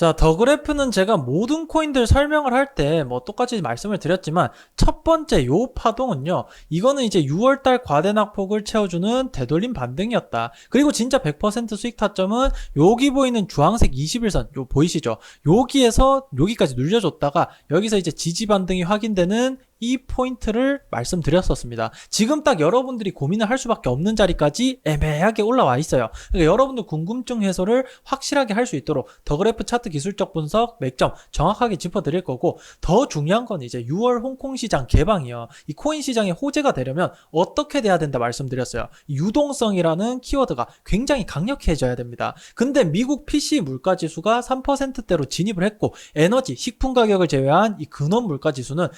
자, 더 그래프는 제가 모든 코인들 설명을 할 때 뭐 똑같이 말씀을 드렸지만 첫 번째 요 파동은요. 이거는 이제 6월 달 과대낙폭을 채워주는 되돌림 반등이었다. 그리고 진짜 100% 수익 타점은 여기 보이는 주황색 21선 요 보이시죠? 여기에서 여기까지 눌려줬다가 여기서 이제 지지 반등이 확인되는 이 포인트를 말씀드렸었습니다. 지금 딱 여러분들이 고민을 할 수밖에 없는 자리까지 애매하게 올라와 있어요. 그러니까 여러분들 궁금증 해소를 확실하게 할 수 있도록 더 그래프 차트 기술적 분석 맥점 정확하게 짚어드릴 거고 더 중요한 건 이제 6월 홍콩 시장 개방이요. 이 코인 시장에 호재가 되려면 어떻게 돼야 된다 말씀드렸어요. 유동성이라는 키워드가 굉장히 강력해져야 됩니다. 근데 미국 PC 물가 지수가 3%대로 진입을 했고 에너지, 식품 가격을 제외한 이 근원 물가 지수는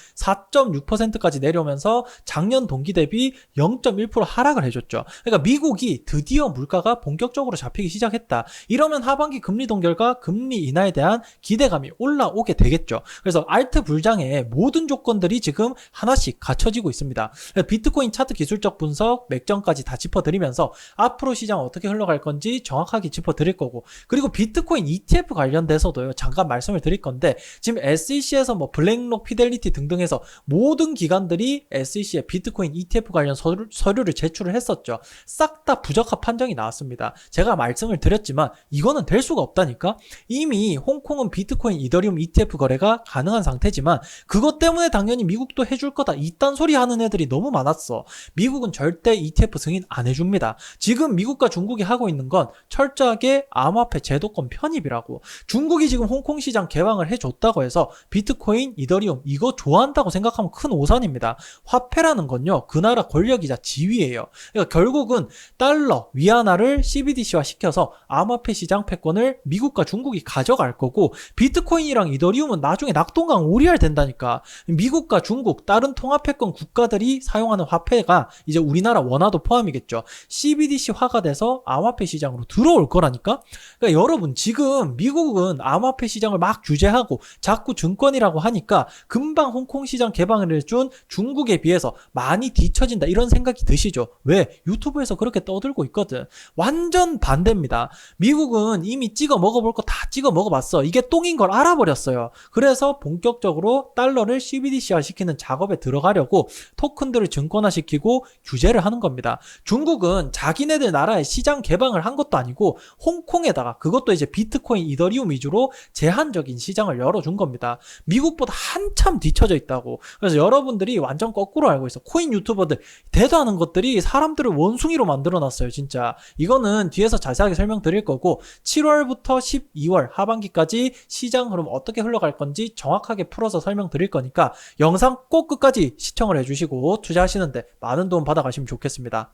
4.6%까지 내려오면서 작년 동기 대비 0.1% 하락을 해줬죠. 그러니까 미국이 드디어 물가가 본격적으로 잡히기 시작했다. 이러면 하반기 금리 동결과 금리 인하에 대한 기대감이 올라오게 되겠죠. 그래서 알트 불장의 모든 조건들이 지금 하나씩 갖춰지고 있습니다. 비트코인 차트 기술적 분석, 맥점까지 다 짚어드리면서 앞으로 시장 어떻게 흘러갈 건지 정확하게 짚어드릴 거고 그리고 비트코인 ETF 관련돼서도요 잠깐 말씀을 드릴 건데 지금 SEC에서 뭐 블랙록, 피델리티 등등해서 모든 기관들이 SEC에 비트코인 ETF 관련 서류, 서류를 제출을 했었죠. 싹 다 부적합 판정이 나왔습니다. 제가 말씀을 드렸지만 이거는 될 수가 없다니까. 이미 홍콩은 비트코인, 이더리움 ETF 거래가 가능한 상태지만 그것 때문에 당연히 미국도 해줄 거다. 이딴 소리 하는 애들이 너무 많았어. 미국은 절대 ETF 승인 안 해줍니다. 지금 미국과 중국이 하고 있는 건 철저하게 암호화폐 제도권 편입이라고. 중국이 지금 홍콩 시장 개방을 해줬다고 해서 비트코인, 이더리움 이거 좋아한다고 생각하면 큰 오산입니다. 화폐라는 건요, 그 나라 권력이자 지위예요. 그러니까 결국은 달러, 위안화를 CBDC화 시켜서 암호화폐 시장 패권을 미국과 중국이 가져갈 거고 비트코인이랑 이더리움은 나중에 낙동강 오리알 된다니까. 미국과 중국, 다른 통합패권 국가들이 사용하는 화폐가 이제 우리나라 원화도 포함이겠죠. CBDC화가 돼서 암호화폐 시장으로 들어올 거라니까. 그러니까 여러분 지금 미국은 암호화폐 시장을 막 규제하고 자꾸 증권이라고 하니까 금방 홍콩 시장 개방 을 해준 중국에 비해서 많이 뒤처진다 이런 생각이 드시죠? 왜? 유튜브에서 그렇게 떠들고 있거든. 완전 반대입니다. 미국은 이미 찍어 먹어볼 거 다 찍어 먹어봤어. 이게 똥인 걸 알아버렸어요. 그래서 본격적으로 달러를 CBDC화 시키는 작업에 들어가려고 토큰들을 증권화 시키고 규제를 하는 겁니다. 중국은 자기네들 나라의 시장 개방을 한 것도 아니고 홍콩에다가 그것도 이제 비트코인, 이더리움 위주로 제한적인 시장을 열어준 겁니다. 미국보다 한참 뒤처져 있다고. 그래서 여러분들이 완전 거꾸로 알고 있어. 코인 유튜버들 대도하는 것들이 사람들을 원숭이로 만들어놨어요, 진짜. 이거는 뒤에서 자세하게 설명드릴 거고 7월부터 12월 하반기까지 시장 흐름 어떻게 흘러갈 건지 정확하게 풀어서 설명드릴 거니까 영상 꼭 끝까지 시청을 해주시고 투자하시는데 많은 도움 받아가시면 좋겠습니다.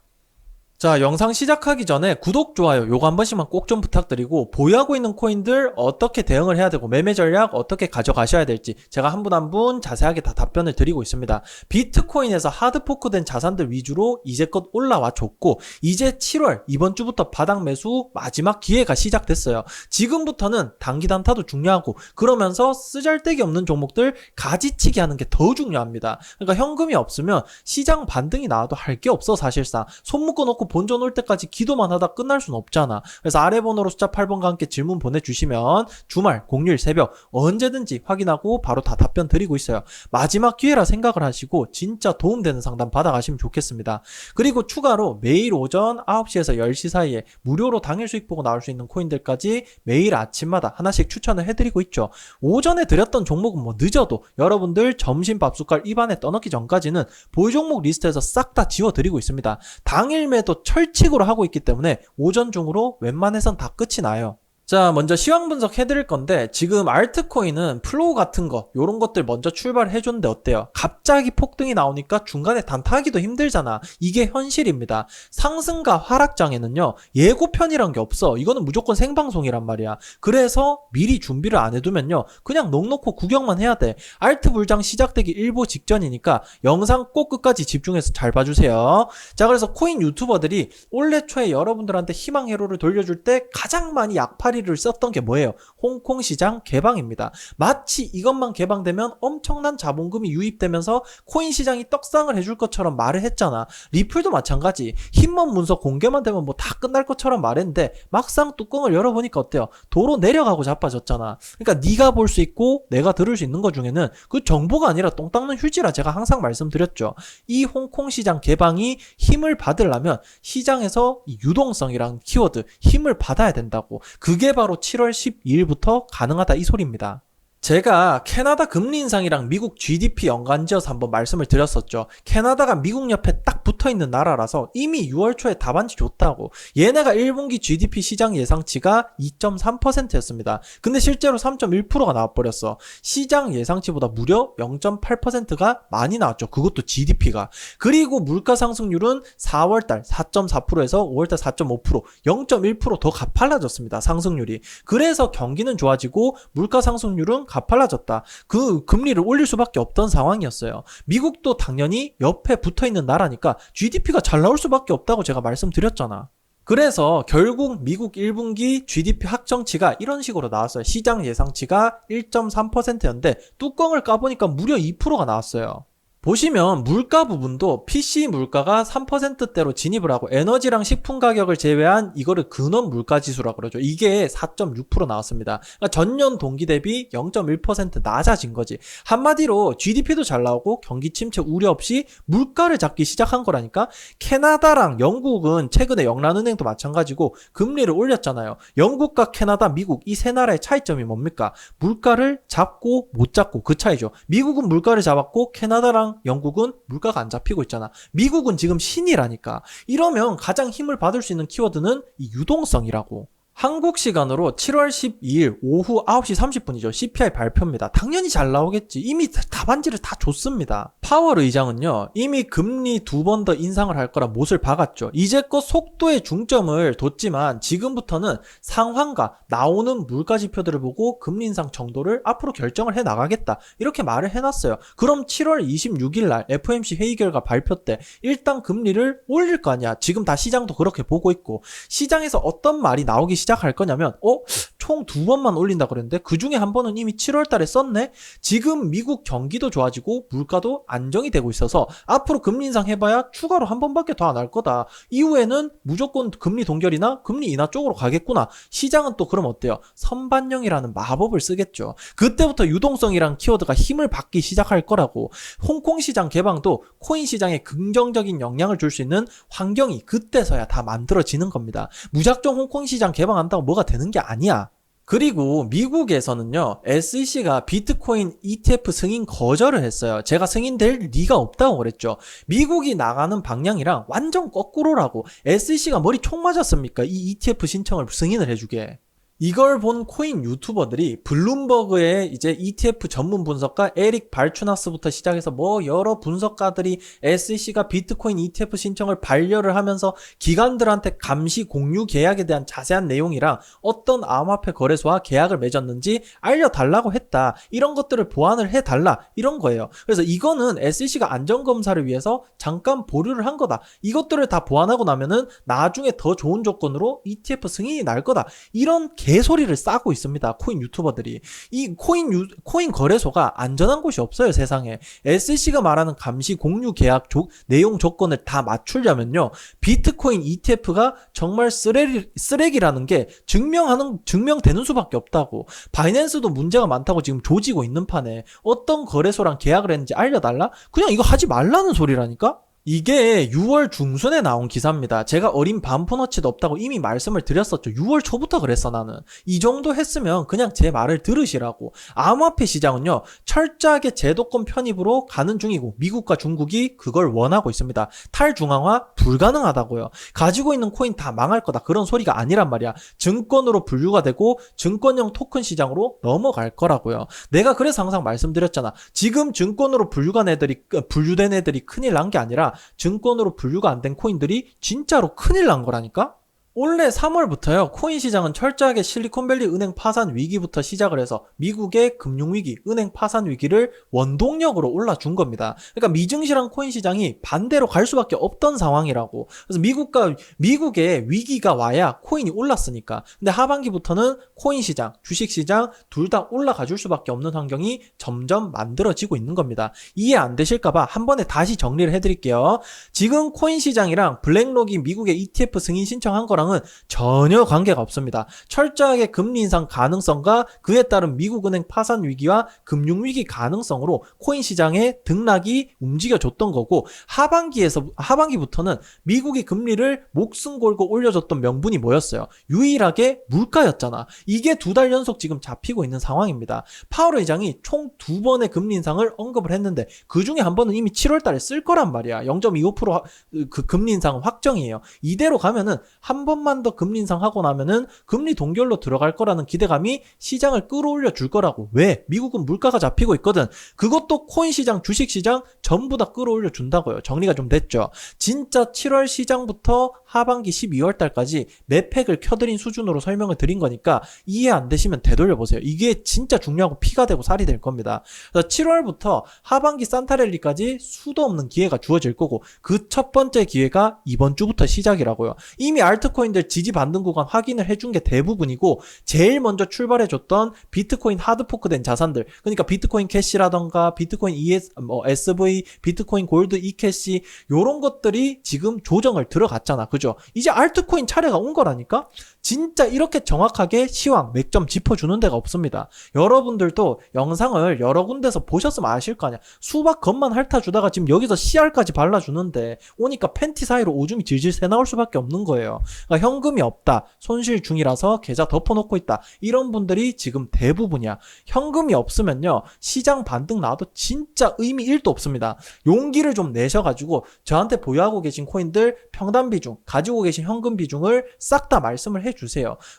자, 영상 시작하기 전에 구독, 좋아요 요거 한 번씩만 꼭 좀 부탁드리고 보유하고 있는 코인들 어떻게 대응을 해야 되고 매매 전략 어떻게 가져가셔야 될지 제가 한분 한분 자세하게 다 답변을 드리고 있습니다. 비트코인에서 하드포크된 자산들 위주로 이제껏 올라와 줬고 이제 7월 이번 주부터 바닥 매수 마지막 기회가 시작됐어요. 지금부터는 단기 단타도 중요하고 그러면서 쓰잘데기 없는 종목들 가지치기 하는 게 더 중요합니다. 그러니까 현금이 없으면 시장 반등이 나와도 할 게 없어 사실상 손 묶어 놓고 본전 올 때까지 기도만 하다 끝날 수는 없잖아. 그래서 아래 번호로 숫자 8번과 함께 질문 보내주시면 주말, 공휴일, 새벽 언제든지 확인하고 바로 다 답변 드리고 있어요. 마지막 기회라 생각을 하시고 진짜 도움되는 상담 받아가시면 좋겠습니다. 그리고 추가로 매일 오전 9시에서 10시 사이에 무료로 당일 수익 보고 나올 수 있는 코인들까지 매일 아침마다 하나씩 추천을 해드리고 있죠. 오전에 드렸던 종목은 뭐 늦어도 여러분들 점심 밥 숟갈 입안에 떠넣기 전까지는 보유 종목 리스트에서 싹 다 지워드리고 있습니다. 당일 매도 철칙으로 하고 있기 때문에 오전 중으로 웬만해선 다 끝이 나요. 자, 먼저 시황 분석 해드릴 건데, 지금 알트코인은 플로우 같은 거, 요런 것들 먼저 출발해 줬는데 어때요? 갑자기 폭등이 나오니까 중간에 단타하기도 힘들잖아. 이게 현실입니다. 상승과 하락장에는요, 예고편이란 게 없어. 이거는 무조건 생방송이란 말이야. 그래서 미리 준비를 안 해두면요, 그냥 넉넉고 구경만 해야 돼. 알트 불장 시작되기 일보 직전이니까 영상 꼭 끝까지 집중해서 잘 봐주세요. 자, 그래서 코인 유튜버들이 올해 초에 여러분들한테 희망 회로를 돌려줄 때 가장 많이 약팔이 자리를 썼던 게 뭐예요? 홍콩 시장 개방입니다. 마치 이것만 개방되면 엄청난 자본금이 유입되면서 코인 시장이 떡상을 해줄 것처럼 말을 했잖아. 리플도 마찬가지. 힘먼 문서 공개만 되면 뭐 다 끝날 것처럼 말했는데 막상 뚜껑을 열어보니까 어때요? 도로 내려가고 자빠졌잖아. 그러니까 네가 볼 수 있고 내가 들을 수 있는 것 중에는 그 정보가 아니라 똥 닦는 휴지라 제가 항상 말씀드렸죠. 이 홍콩 시장 개방이 힘을 받으려면 시장에서 이 유동성이란 키워드 힘을 받아야 된다고. 그게 바로 7월 12일부터 가능하다 이 소리입니다. 제가 캐나다 금리 인상이랑 미국 GDP 연관지어서 한번 말씀을 드렸었죠. 캐나다가 미국 옆에 딱 붙어 있는 나라라서 이미 6월 초에 답안지 줬다고. 얘네가 1분기 GDP 시장 예상치가 2.3%였습니다. 근데 실제로 3.1%가 나와버렸어. 시장 예상치보다 무려 0.8%가 많이 나왔죠. 그것도 GDP가. 그리고 물가 상승률은 4월달 4.4%에서 5월달 4.5%, 0.1%더 가팔라졌습니다. 상승률이. 그래서 경기는 좋아지고 물가 상승률은 가팔라졌다. 그 금리를 올릴 수밖에 없던 상황이었어요. 미국도 당연히 옆에 붙어 있는 나라니까 GDP가 잘 나올 수밖에 없다고 제가 말씀드렸잖아. 그래서 결국 미국 1분기 GDP 확정치가 이런 식으로 나왔어요. 시장 예상치가 1.3%였는데 뚜껑을 까보니까 무려 2%가 나왔어요. 보시면 물가 부분도 PC 물가가 3%대로 진입을 하고 에너지랑 식품 가격을 제외한 이거를 근원 물가 지수라 그러죠. 이게 4.6% 나왔습니다. 그러니까 전년 동기 대비 0.1% 낮아진 거지. 한마디로 GDP도 잘 나오고 경기 침체 우려 없이 물가를 잡기 시작한 거라니까. 캐나다랑 영국은 최근에 영란은행도 마찬가지고 금리를 올렸잖아요. 영국과 캐나다, 미국 이 세 나라의 차이점이 뭡니까? 물가를 잡고 못 잡고 그 차이죠. 미국은 물가를 잡았고 캐나다랑 영국은 물가가 안 잡히고 있잖아. 미국은 지금 신이라니까. 이러면 가장 힘을 받을 수 있는 키워드는 이 유동성이라고. 한국 시간으로 7월 12일 오후 9시 30분이죠. CPI 발표입니다. 당연히 잘 나오겠지. 이미 답안지를 다 줬습니다. 파월 의장은요, 이미 금리 두 번 더 인상을 할 거라 못을 박았죠. 이제껏 속도에 중점을 뒀지만 지금부터는 상황과 나오는 물가 지표들을 보고 금리 인상 정도를 앞으로 결정을 해 나가겠다. 이렇게 말을 해놨어요. 그럼 7월 26일 날 FOMC 회의 결과 발표 때 일단 금리를 올릴 거 아니야. 지금 다 시장도 그렇게 보고 있고 시장에서 어떤 말이 나오기 시작 할 거냐면 어? 총 두 번만 올린다 그랬는데 그 중에 한 번은 이미 7월 달에 썼네? 지금 미국 경기도 좋아지고 물가도 안정이 되고 있어서 앞으로 금리 인상 해봐야 추가로 한 번밖에 더 안 할 거다. 이후에는 무조건 금리 동결이나 금리 인하 쪽으로 가겠구나. 시장은 또 그럼 어때요? 선반영이라는 마법을 쓰겠죠. 그때부터 유동성이란 키워드가 힘을 받기 시작할 거라고. 홍콩 시장 개방도 코인 시장에 긍정적인 영향을 줄 수 있는 환경이 그때서야 다 만들어지는 겁니다. 무작정 홍콩 시장 개방 한다고 뭐가 되는 게 아니야. 그리고 미국에서는요, SEC가 비트코인 ETF 승인 거절을 했어요. 제가 승인될 리가 없다고 그랬죠. 미국이 나가는 방향이랑 완전 거꾸로라고. SEC가 머리 총 맞았습니까? 이 ETF 신청을 승인을 해주게. 이걸 본 코인 유튜버들이 블룸버그의 이제 ETF 전문 분석가 에릭 발추나스부터 시작해서 뭐 여러 분석가들이 SEC가 비트코인 ETF 신청을 반려를 하면서 기관들한테 감시 공유 계약에 대한 자세한 내용이랑 어떤 암호화폐 거래소와 계약을 맺었는지 알려달라고 했다. 이런 것들을 보완을 해달라. 이런 거예요. 그래서 이거는 SEC가 안전검사를 위해서 잠깐 보류를 한 거다. 이것들을 다 보완하고 나면은 나중에 더 좋은 조건으로 ETF 승인이 날 거다. 이런 개소리를 싸고 있습니다. 코인 유튜버들이. 이 코인 유, 코인 거래소가 안전한 곳이 없어요, 세상에. SEC가 말하는 감시 공유 계약 조, 내용 조건을 다 맞추려면요. 비트코인 ETF가 정말 쓰레기, 쓰레기라는 게 증명하는, 증명되는 수밖에 없다고. 바이낸스도 문제가 많다고 지금 조지고 있는 판에 어떤 거래소랑 계약을 했는지 알려 달라? 그냥 이거 하지 말라는 소리라니까? 이게 6월 중순에 나온 기사입니다. 제가 어린 반포너치도 없다고 이미 말씀을 드렸었죠. 6월 초부터 그랬어 나는. 이 정도 했으면 그냥 제 말을 들으시라고. 암호화폐 시장은요. 철저하게 제도권 편입으로 가는 중이고 미국과 중국이 그걸 원하고 있습니다. 탈중앙화 불가능하다고요. 가지고 있는 코인 다 망할 거다. 그런 소리가 아니란 말이야. 증권으로 분류가 되고 증권형 토큰 시장으로 넘어갈 거라고요. 내가 그래서 항상 말씀드렸잖아. 지금 증권으로 분류가 애들이 분류된 애들이 큰일 난 게 아니라 증권으로 분류가 안 된 코인들이 진짜로 큰일 난 거라니까? 올해 3월부터요, 코인 시장은 철저하게 실리콘밸리 은행 파산 위기부터 시작을 해서 미국의 금융위기, 은행 파산 위기를 원동력으로 올라준 겁니다. 그러니까 미증시랑 코인 시장이 반대로 갈 수밖에 없던 상황이라고. 그래서 미국과, 미국의 위기가 와야 코인이 올랐으니까. 근데 하반기부터는 코인 시장, 주식 시장 둘 다 올라가 줄 수밖에 없는 환경이 점점 만들어지고 있는 겁니다. 이해 안 되실까봐 한 번에 다시 정리를 해드릴게요. 지금 코인 시장이랑 블랙록이 미국의 ETF 승인 신청한 거랑 은 전혀 관계가 없습니다. 철저하게 금리 인상 가능성과 그에 따른 미국은행 파산 위기와 금융 위기 가능성으로 코인 시장의 등락이 움직여줬던 거고 하반기에서 하반기부터는 미국이 금리를 목숨 걸고 올려줬던 명분이 뭐였어요? 유일하게 물가였잖아. 이게 두 달 연속 지금 잡히고 있는 상황입니다. 파월 의장이 총 두 번의 금리 인상을 언급을 했는데 그 중에 한 번은 이미 7월 달에 쓸 거란 말이야. 0.25%그 금리 인상 확정이에요. 이대로 가면은 한 번만 더 금리 인상하고 나면은 금리 동결로 들어갈 거라는 기대감이 시장을 끌어올려 줄 거라고. 왜? 미국은 물가가 잡히고 있거든. 그것도 코인 시장, 주식 시장 전부 다 끌어올려 준다고요. 정리가 좀 됐죠. 진짜 7월 시장부터 하반기 12월 달까지 매팩을 켜드린 수준으로 설명을 드린 거니까 이해 안 되시면 되돌려 보세요. 이게 진짜 중요하고 피가 되고 살이 될 겁니다. 그래서 7월부터 하반기 산타랠리까지 수도 없는 기회가 주어질 거고 그 첫 번째 기회가 이번 주부터 시작이라고요. 이미 알트코 인들 지지 반등 구간 확인을 해준 게 대부분이고 제일 먼저 출발해줬던 비트코인 하드포크된 자산들 그러니까 비트코인 캐시라던가 비트코인 ES, 뭐 SV, 비트코인 골드 e캐시 요런 것들이 지금 조정을 들어갔잖아. 그죠? 이제 알트코인 차례가 온 거라니까? 진짜 이렇게 정확하게 시황, 맥점 짚어주는 데가 없습니다. 여러분들도 영상을 여러 군데서 보셨으면 아실 거 아니야. 수박 겉만 핥아주다가 지금 여기서 CR까지 발라주는데 오니까 팬티 사이로 오줌이 질질 새 나올 수밖에 없는 거예요. 그러니까 현금이 없다. 손실 중이라서 계좌 덮어놓고 있다. 이런 분들이 지금 대부분이야. 현금이 없으면요. 시장 반등 나와도 진짜 의미 1도 없습니다. 용기를 좀 내셔가지고 저한테 보유하고 계신 코인들 평단 비중, 가지고 계신 현금 비중을 싹 다 말씀을 해주세요.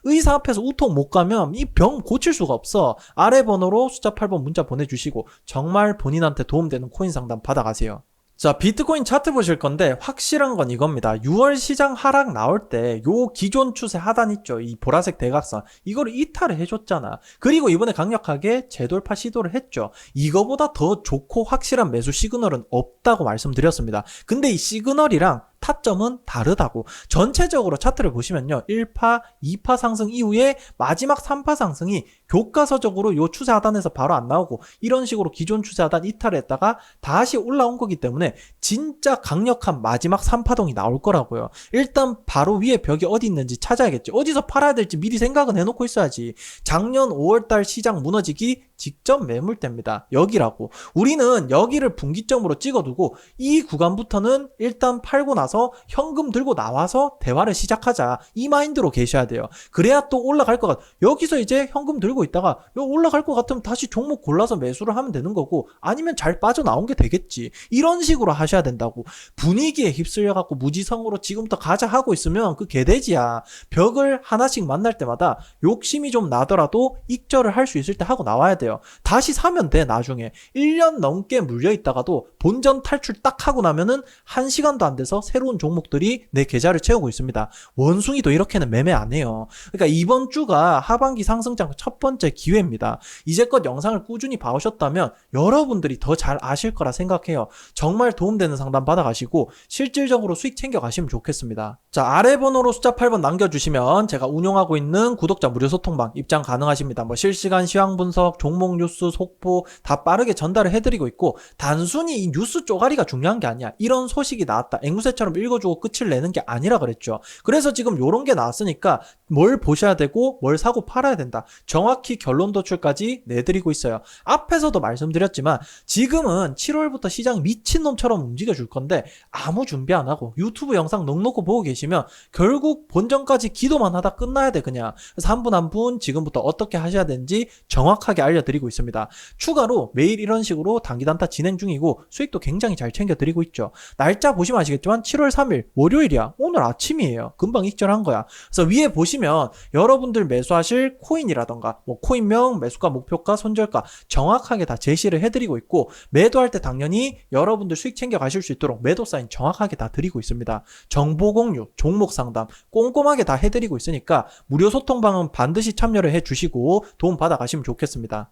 의사 앞에서 우통 못 가면 이 병 고칠 수가 없어. 아래 번호로 숫자 8번 문자 보내주시고 정말 본인한테 도움되는 코인 상담 받아가세요. 자, 비트코인 차트 보실 건데 확실한 건 이겁니다. 6월 시장 하락 나올 때 요 기존 추세 하단 있죠. 이 보라색 대각선. 이거를 이탈을 해줬잖아. 그리고 이번에 강력하게 재돌파 시도를 했죠. 이거보다 더 좋고 확실한 매수 시그널은 없다고 말씀드렸습니다. 근데 이 시그널이랑 타점은 다르다고. 전체적으로 차트를 보시면요. 1파, 2파 상승 이후에 마지막 3파 상승이 교과서적으로 요 추세 하단에서 바로 안 나오고 이런 식으로 기존 추세 하단 이탈했다가 다시 올라온 거기 때문에 진짜 강력한 마지막 3파동이 나올 거라고요. 일단 바로 위에 벽이 어디 있는지 찾아야겠지. 어디서 팔아야 될지 미리 생각은 해놓고 있어야지. 작년 5월달 시장 무너지기 직접 매물대입니다. 여기라고. 우리는 여기를 분기점으로 찍어두고 이 구간부터는 일단 팔고 나서 현금 들고 나와서 대화를 시작하자. 이 마인드로 계셔야 돼요. 그래야 또 올라갈 것 같. 여기서 이제 현금 들고 있다가 요 올라갈 것 같으면 다시 종목 골라서 매수를 하면 되는 거고 아니면 잘 빠져나온 게 되겠지. 이런 식으로 하셔야 된다고. 분위기에 휩쓸려 갖고 무지성으로 지금부터 가자 하고 있으면 그 개돼지야. 벽을 하나씩 만날 때마다 욕심이 좀 나더라도 익절을 할 수 있을 때 하고 나와야 돼요. 다시 사면 돼, 나중에. 1년 넘게 물려있다가도 본전 탈출 딱 하고 나면은 1시간도 안 돼서 새로운 종목들이 내 계좌를 채우고 있습니다. 원숭이도 이렇게는 매매 안 해요. 그러니까 이번 주가 하반기 상승장 첫 번째 기회입니다. 이제껏 영상을 꾸준히 봐오셨다면 여러분들이 더 잘 아실 거라 생각해요. 정말 도움되는 상담 받아가시고 실질적으로 수익 챙겨가시면 좋겠습니다. 자, 아래 번호로 숫자 8번 남겨주시면 제가 운영하고 있는 구독자 무료 소통방 입장 가능하십니다. 뭐 실시간 시황 분석, 종목 뉴스, 속보 다 빠르게 전달을 해드리고 있고 단순히 이 뉴스 쪼가리가 중요한 게 아니야. 이런 소식이 나왔다. 앵무새처럼 읽어주고 끝을 내는 게 아니라 그랬죠. 그래서 지금 요런 게 나왔으니까 뭘 보셔야 되고 뭘 사고 팔아야 된다. 정확히 결론 도출까지 내드리고 있어요. 앞에서도 말씀드렸지만 지금은 7월부터 시장 미친놈처럼 움직여 줄 건데 아무 준비 안 하고 유튜브 영상 넉넉히 보고 계시면 결국 본전까지 기도만 하다 끝나야 돼 그냥. 그래서 한 분 한 분 지금부터 어떻게 하셔야 되는지 정확하게 알려드 리고 있습니다. 추가로 매일 이런 식으로 단기 단타 진행 중이고 수익도 굉장히 잘 챙겨 드리고 있죠. 날짜 보시면 아시겠지만 7월 7월 3일 월요일이야. 오늘 아침이에요. 금방 익절한 거야. 그래서 위에 보시면 여러분들 매수하실 코인이라던가 뭐 코인명, 매수가, 목표가, 손절가 정확하게 다 제시를 해드리고 있고 매도할 때 당연히 여러분들 수익 챙겨 가실 수 있도록 매도 사인 정확하게 다 드리고 있습니다. 정보 공유, 종목 상담 꼼꼼하게 다 해드리고 있으니까 무료 소통방은 반드시 참여를 해주시고 도움 받아 가시면 좋겠습니다.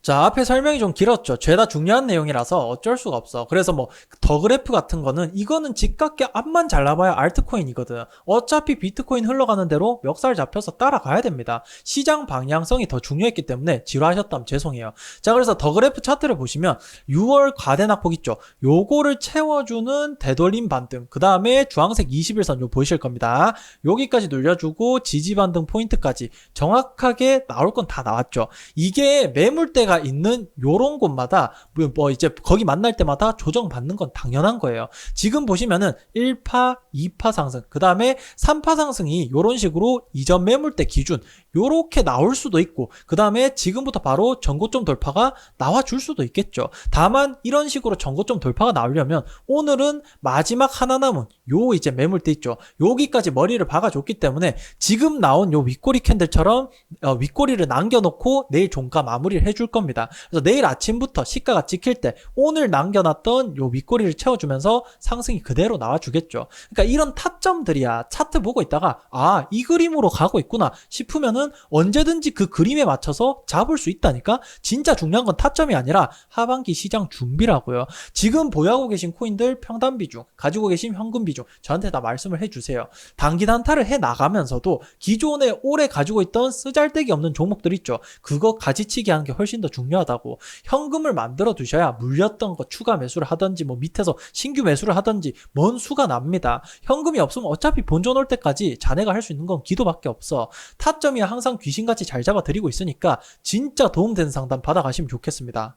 자, 앞에 설명이 좀 길었죠. 죄다 중요한 내용이라서 어쩔 수가 없어. 그래서 뭐, 더 그래프 같은 거는, 이거는 집값게 앞만 잘 나봐야 알트코인이거든. 어차피 비트코인 흘러가는 대로 멱살 잡혀서 따라가야 됩니다. 시장 방향성이 더 중요했기 때문에 지루하셨다면 죄송해요. 자, 그래서 더 그래프 차트를 보시면, 6월 과대낙폭 있죠. 요거를 채워주는 되돌림 반등. 그 다음에 주황색 21선 요 보이실 겁니다. 여기까지 눌려주고, 지지 반등 포인트까지 정확하게 나올 건 다 나왔죠. 이게 매물대 가 있는 요런 곳마다 뭐- 뭐 이제 거기 만날 때마다 조정 받는 건 당연한 거예요. 지금 보시면은 1파, 2파 상승, 그 다음에 3파 상승이 요런 식으로 이전 매물대 기준 요렇게 나올 수도 있고 그 다음에 지금부터 바로 전고점 돌파가 나와 줄 수도 있겠죠. 다만 이런 식으로 전고점 돌파가 나오려면 오늘은 마지막 하나 남은 요 이제 매물대 있죠. 여기까지 머리를 박아줬기 때문에 지금 나온 요 윗꼬리 캔들처럼 어, 윗꼬리를 남겨놓고 내일 종가 마무리를 해줄 겁니다. 그래서 내일 아침부터 시가가 찍힐 때 오늘 남겨놨던 요 윗꼬리를 채워주면서 상승이 그대로 나와주겠죠. 그러니까 이런 타점들이야 차트 보고 있다가 아 이 그림으로 가고 있구나 싶으면은 언제든지 그 그림에 맞춰서 잡을 수 있다니까 진짜 중요한 건 타점이 아니라 하반기 시장 준비라고요. 지금 보유하고 계신 코인들 평단 비중 가지고 계신 현금 비중 저한테 다 말씀을 해주세요. 단기 단타를 해 나가면서도 기존에 오래 가지고 있던 쓰잘데기 없는 종목들 있죠. 그거 가지치기 하는 게 훨씬 더 중요하다고. 현금을 만들어 두셔야 물렸던 거 추가 매수를 하든지 뭐 밑에서 신규 매수를 하든지 뭔 수가 납니다. 현금이 없으면 어차피 본전 올 때까지 자네가 할 수 있는 건 기도밖에 없어. 타점이 항상 귀신같이 잘 잡아드리고 있으니까 진짜 도움되는 상담 받아가시면 좋겠습니다.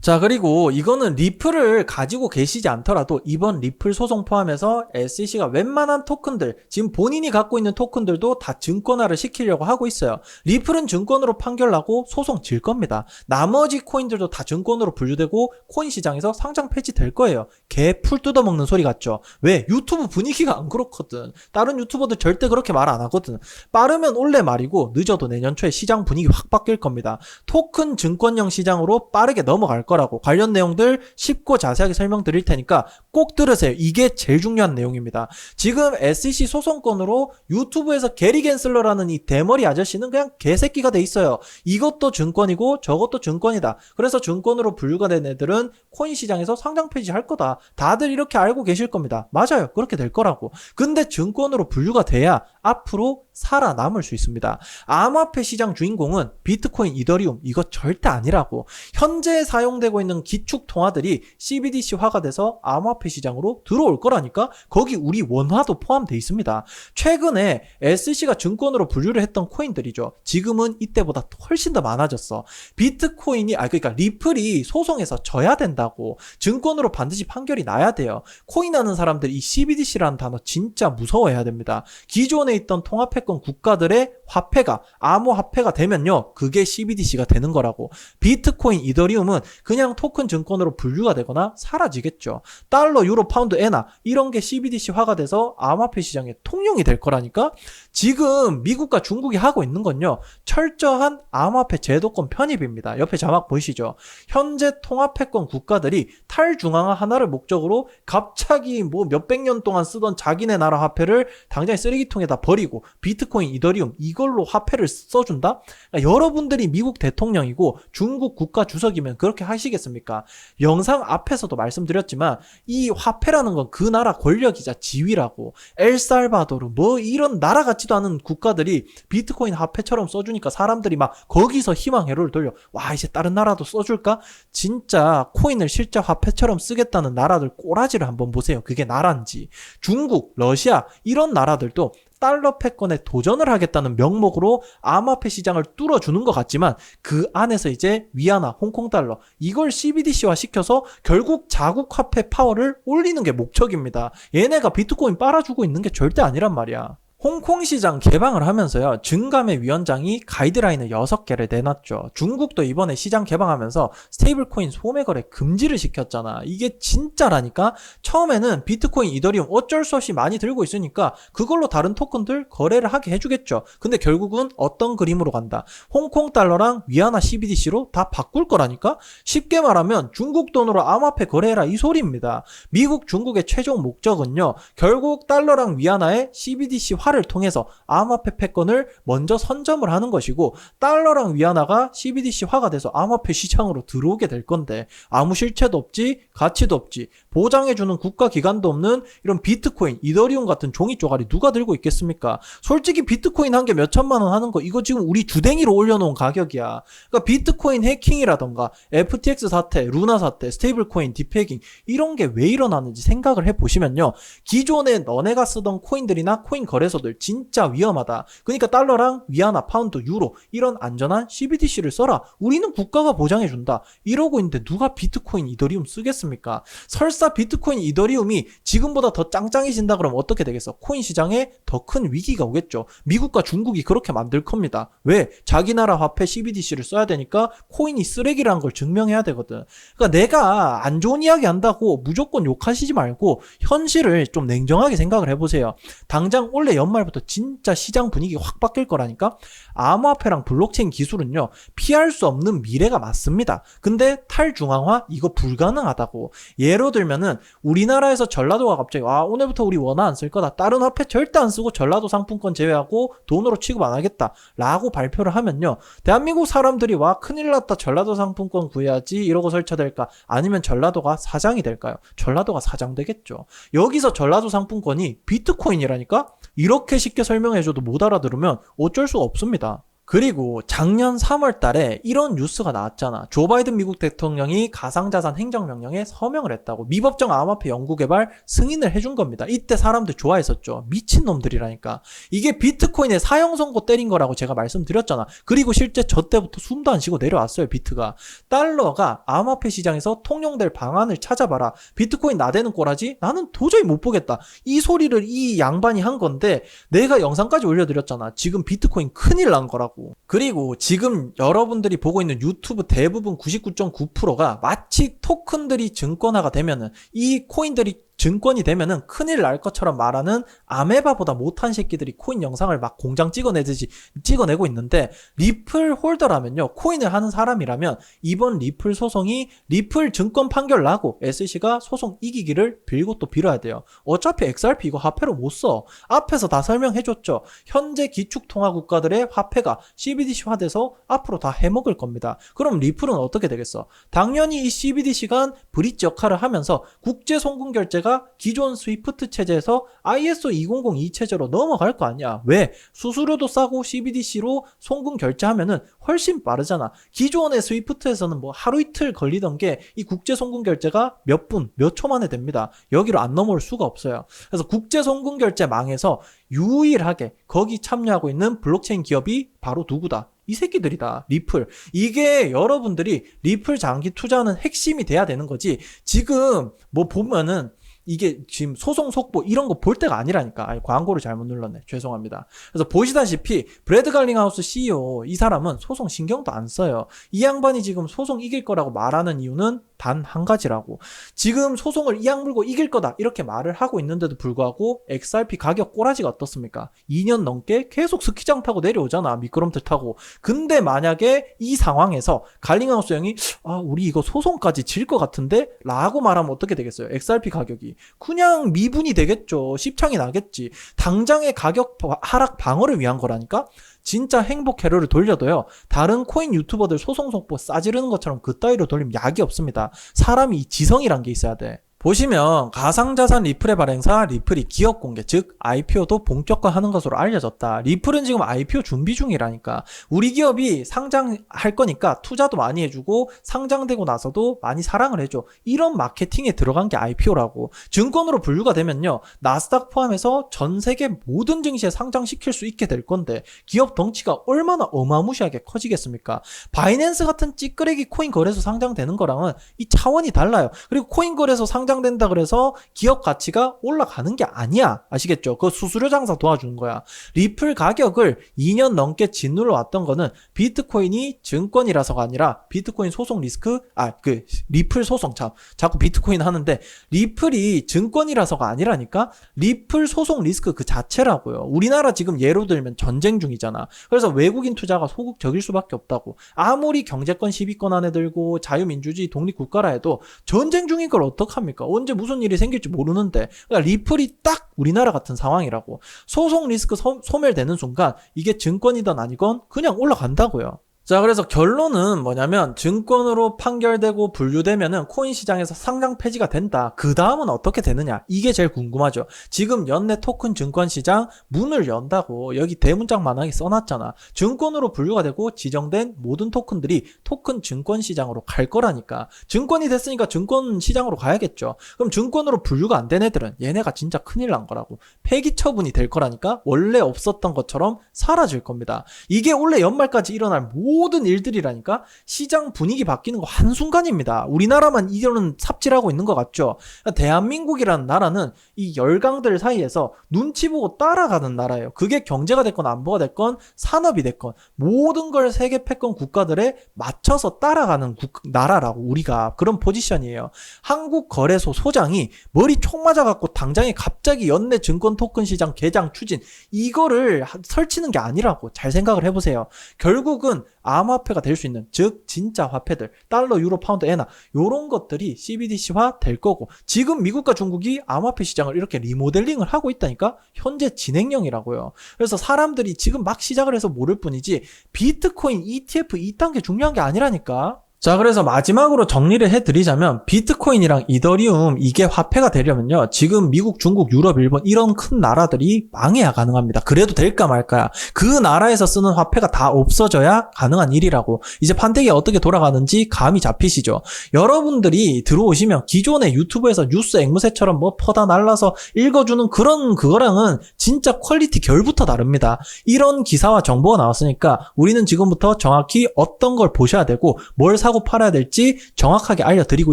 자, 그리고 이거는 리플을 가지고 계시지 않더라도 이번 리플 소송 포함해서 SEC가 웬만한 토큰들, 지금 본인이 갖고 있는 토큰들도 다 증권화를 시키려고 하고 있어요. 리플은 증권으로 판결나고 소송 질 겁니다. 나머지 코인들도 다 증권으로 분류되고 코인 시장에서 상장 폐지될 거예요. 개 풀 뜯어먹는 소리 같죠? 왜? 유튜브 분위기가 안 그렇거든. 다른 유튜버들 절대 그렇게 말 안 하거든. 빠르면 올해 말이고 늦어도 내년 초에 시장 분위기 확 바뀔 겁니다. 토큰 증권형 시장으로 빠르게 넘어갈 거 라고 관련 내용들 쉽고 자세하게 설명드릴 테니까 꼭 들으세요. 이게 제일 중요한 내용입니다. 지금 SEC 소송건으로 유튜브에서 게리 겐슬러라는 이 대머리 아저씨는 그냥 개새끼가 돼 있어요. 이것도 증권이고 저것도 증권이다. 그래서 증권으로 분류가 된 애들은 코인 시장에서 상장 폐지할 거다. 다들 이렇게 알고 계실 겁니다. 맞아요. 그렇게 될 거라고. 근데 증권으로 분류가 돼야 앞으로 살아남을 수 있습니다. 암호화폐 시장 주인공은 비트코인, 이더리움 이거 절대 아니라고. 현재 사용되고 있는 기축 통화들이 CBDC화가 돼서 암호화폐 시장으로 들어올 거라니까 거기 우리 원화도 포함되어 있습니다. 최근에 SC가 증권으로 분류를 했던 코인들이죠. 지금은 이때보다 훨씬 더 많아졌어. 비트코인이 아 그러니까 리플이 소송에서 져야 된다고. 증권으로 반드시 판결이 나야 돼요. 코인 하는 사람들 이 CBDC라는 단어 진짜 무서워해야 됩니다. 기존에 있던 통합해권 국가들의 화폐가 암호화폐가 되면요. 그게 CBDC가 되는 거라고. 비트코인, 이더리움은 그냥 토큰 증권으로 분류가 되거나 사라지겠죠. 달러, 유로, 파운드, 에나 이런 게 CBDC화가 돼서 암호화폐 시장의 통용이 될 거라니까. 지금 미국과 중국이 하고 있는 건요. 철저한 암호화폐 제도권 편입입니다. 옆에 자막 보이시죠? 현재 통합해권 국가들이 탈중앙화 하나를 목적으로 갑자기 뭐 몇백 년 동안 쓰던 자기네 나라 화폐를 당장에 쓰레기통에다 버리고 비 트코인, 이더리움 이걸로 화폐를 써준다? 그러니까 여러분들이 미국 대통령이고 중국 국가 주석이면 그렇게 하시겠습니까? 영상 앞에서도 말씀드렸지만 이 화폐라는 건 그 나라 권력이자 지위라고 엘살바도르 뭐 이런 나라 같지도 않은 국가들이 비트코인 화폐처럼 써주니까 사람들이 막 거기서 희망 회로를 돌려 와 이제 다른 나라도 써줄까? 진짜 코인을 실제 화폐처럼 쓰겠다는 나라들 꼬라지를 한번 보세요. 그게 나라인지 중국, 러시아 이런 나라들도 달러 패권에 도전을 하겠다는 명목으로 암호화폐 시장을 뚫어주는 것 같지만 그 안에서 이제 위안화, 홍콩 달러 이걸 CBDC화 시켜서 결국 자국 화폐 파워를 올리는 게 목적입니다. 얘네가 비트코인 빨아주고 있는 게 절대 아니란 말이야. 홍콩 시장 개방을 하면서요, 증감의 위원장이 가이드라인을 6개를 내놨죠. 중국도 이번에 시장 개방하면서 스테이블 코인 소매 거래 금지를 시켰잖아. 이게 진짜라니까? 처음에는 비트코인, 이더리움 어쩔 수 없이 많이 들고 있으니까 그걸로 다른 토큰들 거래를 하게 해 주겠죠. 근데 결국은 어떤 그림으로 간다? 홍콩 달러랑 위안화 CBDC로 다 바꿀 거라니까? 쉽게 말하면 중국 돈으로 암호화폐 거래해라 이 소리입니다. 미국, 중국의 최종 목적은요, 결국 달러랑 위안화의 CBDC 화를 통해서 암호화폐 패권을 먼저 선점을 하는 것이고, 달러랑 위안화가 CBDC 화가 돼서 암호화폐 시장으로 들어오게 될 건데, 아무 실체도 없지, 가치도 없지, 보장해주는 국가 기관도 없는 이런 비트코인, 이더리움 같은 종이 쪼가리 누가 들고 있겠습니까? 솔직히 비트코인 한 개 몇 천만 원 하는 거, 이거 지금 우리 주댕이로 올려놓은 가격이야. 그러니까 비트코인 해킹이라던가, FTX 사태, 루나 사태, 스테이블코인, 디페깅, 이런 게 왜 일어나는지 생각을 해보시면요. 기존에 너네가 쓰던 코인들이나 코인 거래소 들 진짜 위험하다. 그러니까 달러랑 위안화, 파운드, 유로 이런 안전한 CBDC를 써라. 우리는 국가가 보장해 준다. 이러고 있는데 누가 비트코인, 이더리움 쓰겠습니까? 설사 비트코인, 이더리움이 지금보다 더 짱짱해진다 그러면 어떻게 되겠어? 코인 시장에 더 큰 위기가 오겠죠. 미국과 중국이 그렇게 만들 겁니다. 왜? 자기 나라 화폐 CBDC를 써야 되니까 코인이 쓰레기라는 걸 증명해야 되거든. 그러니까 내가 안 좋은 이야기 한다고 무조건 욕하시지 말고 현실을 좀 냉정하게 생각을 해보세요. 당장 올해 연 말부터 진짜 시장 분위기 확 바뀔 거라니까? 암호화폐랑 블록체인 기술은요, 피할 수 없는 미래가 맞습니다. 근데 탈중앙화? 이거 불가능하다고. 예로 들면은 우리나라에서 전라도가 갑자기, 아, 오늘부터 우리 원화 안 쓸 거다. 다른 화폐 절대 안 쓰고 전라도 상품권 제외하고 돈으로 취급 안 하겠다. 라고 발표를 하면요. 대한민국 사람들이 와, 큰일 났다. 전라도 상품권 구해야지. 이러고 설쳐될까? 아니면 전라도가 사장이 될까요? 전라도가 사장 되겠죠. 여기서 전라도 상품권이 비트코인이라니까? 이렇게 쉽게 설명해줘도 못 알아들으면 어쩔 수가 없습니다. 그리고 작년 3월 달에 이런 뉴스가 나왔잖아. 조 바이든 미국 대통령이 가상자산 행정명령에 서명을 했다고. 미법정 암호화폐 연구개발 승인을 해준 겁니다. 이때 사람들 좋아했었죠. 미친놈들이라니까. 이게 비트코인의 사형 선고 때린 거라고 제가 말씀드렸잖아. 그리고 실제 저 때부터 숨도 안 쉬고 내려왔어요, 비트가. 달러가 암호화폐 시장에서 통용될 방안을 찾아봐라. 비트코인 나대는 꼬라지? 나는 도저히 못 보겠다. 이 소리를 이 양반이 한 건데 내가 영상까지 올려드렸잖아. 지금 비트코인 큰일 난 거라고. 그리고 지금 여러분들이 보고 있는 유튜브 대부분 99.9%가 마치 토큰들이 증권화가 되면은 이 코인들이 증권이 되면은 큰일 날 것처럼 말하는 아메바보다 못한 새끼들이 코인 영상을 막 공장 찍어내듯이 찍어내고 있는데 리플 홀더라면요. 코인을 하는 사람이라면 이번 리플 소송이 리플 증권 판결 나고 SC가 소송 이기기를 빌고 또 빌어야 돼요. 어차피 XRP 이거 화폐로 못 써. 앞에서 다 설명해줬죠. 현재 기축통화 국가들의 화폐가 CBDC화 돼서 앞으로 다 해먹을 겁니다. 그럼 리플은 어떻게 되겠어? 당연히 이 CBDC가 브릿지 역할을 하면서 국제 송금 결제가 기존 스위프트 체제에서 ISO 2002 체제로 넘어갈 거 아니야. 왜? 수수료도 싸고 CBDC로 송금 결제하면은 훨씬 빠르잖아. 기존의 스위프트에서는 뭐 하루 이틀 걸리던 게 이 국제 송금 결제가 몇 분, 몇 초 만에 됩니다. 여기로 안 넘어올 수가 없어요. 그래서 국제 송금 결제 망에서 유일하게 거기 참여하고 있는 블록체인 기업이 바로 누구다? 이 새끼들이다. 리플. 이게 여러분들이 리플 장기 투자는 핵심이 돼야 되는 거지. 지금 뭐 보면은 이게 지금 소송 속보 이런 거 볼 때가 아니라니까. 아니, 광고를 잘못 눌렀네. 죄송합니다. 그래서 보시다시피 브래드 갈링하우스 CEO 이 사람은 소송 신경도 안 써요. 이 양반이 지금 소송 이길 거라고 말하는 이유는 단 한 가지라고. 지금 소송을 이악 물고 이길 거다 이렇게 말을 하고 있는데도 불구하고 XRP 가격 꼬라지가 어떻습니까? 2년 넘게 계속 스키장 타고 내려오잖아. 미끄럼틀 타고. 근데 만약에 이 상황에서 갈링하우스 형이 아 우리 이거 소송까지 질 것 같은데? 라고 말하면 어떻게 되겠어요? XRP 가격이 그냥 미분이 되겠죠. 십창이 나겠지. 당장의 가격 하락 방어를 위한 거라니까? 진짜 행복 회로를 돌려도요. 다른 코인 유튜버들 소송 속보 싸지르는 것처럼 그따위로 돌리면 약이 없습니다. 사람이 지성이란 게 있어야 돼. 보시면 가상자산 리플의 발행사 리플이 기업 공개 즉 IPO도 본격화하는 것으로 알려졌다. 리플은 지금 IPO 준비 중이라니까. 우리 기업이 상장할 거니까 투자도 많이 해주고 상장되고 나서도 많이 사랑을 해줘. 이런 마케팅에 들어간 게 IPO라고. 증권으로 분류가 되면요. 나스닥 포함해서 전 세계 모든 증시에 상장시킬 수 있게 될 건데 기업 덩치가 얼마나 어마무시하게 커지겠습니까? 바이낸스 같은 찌끄레기 코인 거래소 상장되는 거랑은 이 차원이 달라요. 그리고 코인 거래소 상장 상장된다 그래서 기업 가치가 올라가는 게 아니야. 아시겠죠? 그 수수료 장사 도와주는 거야. 리플 가격을 2년 넘게 짓눌러 왔던 거는 비트코인이 증권이라서가 아니라 비트코인 소송 리스크, 아, 그, 리플 소송 참. 자꾸 비트코인 하는데 리플이 증권이라서가 아니라니까? 리플 소송 리스크 그 자체라고요. 우리나라 지금 예로 들면 전쟁 중이잖아. 그래서 외국인 투자가 소극적일 수밖에 없다고. 아무리 경제권 10위권 안에 들고 자유민주주의 독립국가라 해도 전쟁 중인 걸 어떡합니까? 언제 무슨 일이 생길지 모르는데. 그러니까 리플이 딱 우리나라 같은 상황이라고. 소송 리스크 소, 소멸되는 순간 이게 증권이든 아니건 그냥 올라간다고요. 자, 그래서 결론은 뭐냐면 증권으로 판결되고 분류되면은 코인 시장에서 상장 폐지가 된다. 그 다음은 어떻게 되느냐? 이게 제일 궁금하죠. 지금 연내 토큰 증권 시장 문을 연다고 여기 대문짝만하게 써놨잖아. 증권으로 분류가 되고 지정된 모든 토큰들이 토큰 증권 시장으로 갈 거라니까. 증권이 됐으니까 증권 시장으로 가야겠죠. 그럼 증권으로 분류가 안 된 애들은 얘네가 진짜 큰일 난 거라고. 폐기 처분이 될 거라니까 원래 없었던 것처럼 사라질 겁니다. 이게 올해 연말까지 일어날 모든 일들이라니까 시장 분위기 바뀌는 거 한순간입니다. 우리나라만 이런 삽질하고 있는 것 같죠? 대한민국이라는 나라는 이 열강들 사이에서 눈치 보고 따라가는 나라예요. 그게 경제가 됐건 안보가 됐건 산업이 됐건 모든 걸 세계 패권 국가들에 맞춰서 따라가는 국- 나라라고 우리가 그런 포지션이에요. 한국 거래소 소장이 머리 총 맞아갖고 당장에 갑자기 연내 증권 토큰 시장 개장 추진 이거를 하- 설치는 게 아니라고 잘 생각을 해보세요. 결국은 암호화폐가 될 수 있는 즉 진짜 화폐들 달러, 유로, 파운드, 엔화 요런 것들이 CBDC화 될 거고 지금 미국과 중국이 암호화폐 시장을 이렇게 리모델링을 하고 있다니까 현재 진행형이라고요. 그래서 사람들이 지금 막 시작을 해서 모를 뿐이지 비트코인 ETF 2단계 중요한 게 아니라니까. 자, 그래서 마지막으로 정리를 해드리자면, 비트코인이랑 이더리움, 이게 화폐가 되려면요, 지금 미국, 중국, 유럽, 일본, 이런 큰 나라들이 망해야 가능합니다. 그래도 될까 말까야. 그 나라에서 쓰는 화폐가 다 없어져야 가능한 일이라고. 이제 판때기가 어떻게 돌아가는지 감이 잡히시죠? 여러분들이 들어오시면 기존의 유튜브에서 뉴스 앵무새처럼 뭐 퍼다 날라서 읽어주는 그런 그거랑은 진짜 퀄리티 결부터 다릅니다. 이런 기사와 정보가 나왔으니까 우리는 지금부터 정확히 어떤 걸 보셔야 되고 뭘 사고 팔아야 될지 정확하게 알려드리고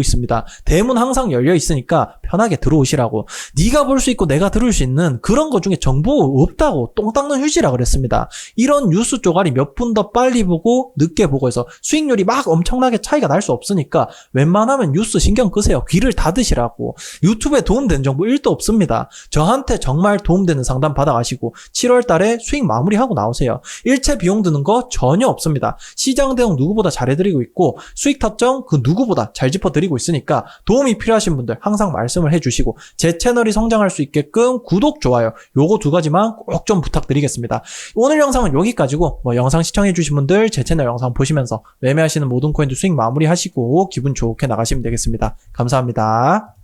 있습니다. 대문 항상 열려 있으니까 편하게 들어오시라고. 네가 볼 수 있고 내가 들을 수 있는 그런 것 중에 정보 없다고 똥 닦는 휴지라 그랬습니다. 이런 뉴스 쪼가리 몇 분 더 빨리 보고 늦게 보고 해서 수익률이 막 엄청나게 차이가 날 수 없으니까 웬만하면 뉴스 신경 끄세요. 귀를 닫으시라고. 유튜브에 도움되는 정보 1도 없습니다. 저한테 정말 도움되는 상담 받아가시고 7월 달에 수익 마무리하고 나오세요. 일체 비용 드는 거 전혀 없습니다. 시장 대응 누구보다 잘해드리고 있고 수익 탑정 그 누구보다 잘 짚어드리고 있으니까 도움이 필요하신 분들 항상 말씀을 해주시고 제 채널이 성장할 수 있게끔 구독, 좋아요 요거 두 가지만 꼭 좀 부탁드리겠습니다. 오늘 영상은 여기까지고 뭐 영상 시청해주신 분들 제 채널 영상 보시면서 매매하시는 모든 코인도 수익 마무리하시고 기분 좋게 나가시면 되겠습니다. 감사합니다.